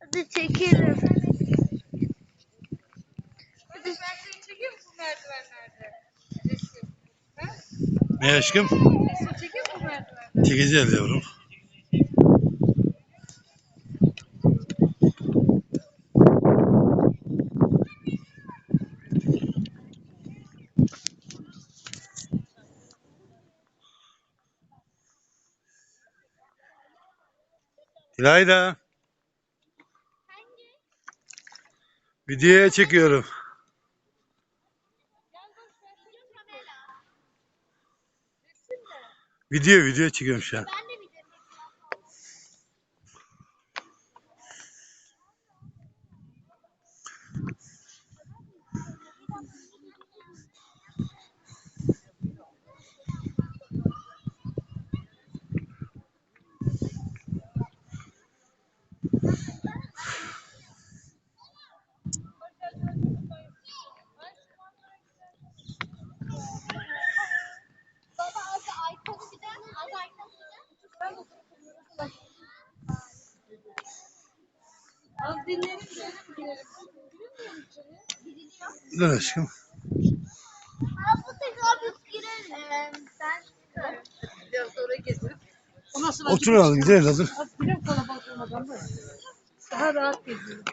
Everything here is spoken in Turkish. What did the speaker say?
Hadi çekelim. Hadi ben bu merdivenlerde. Ne aşkım? Çekeyim bu merdivenlerde. Çekeceğiz yavrum. İlayda. Videoya çekiyorum. Video video çekiyorum şu an. Baba sonra Otur al gidelim hazır. Az girelim kalabalık olmadan böyle. Daha rahat geziyoruz.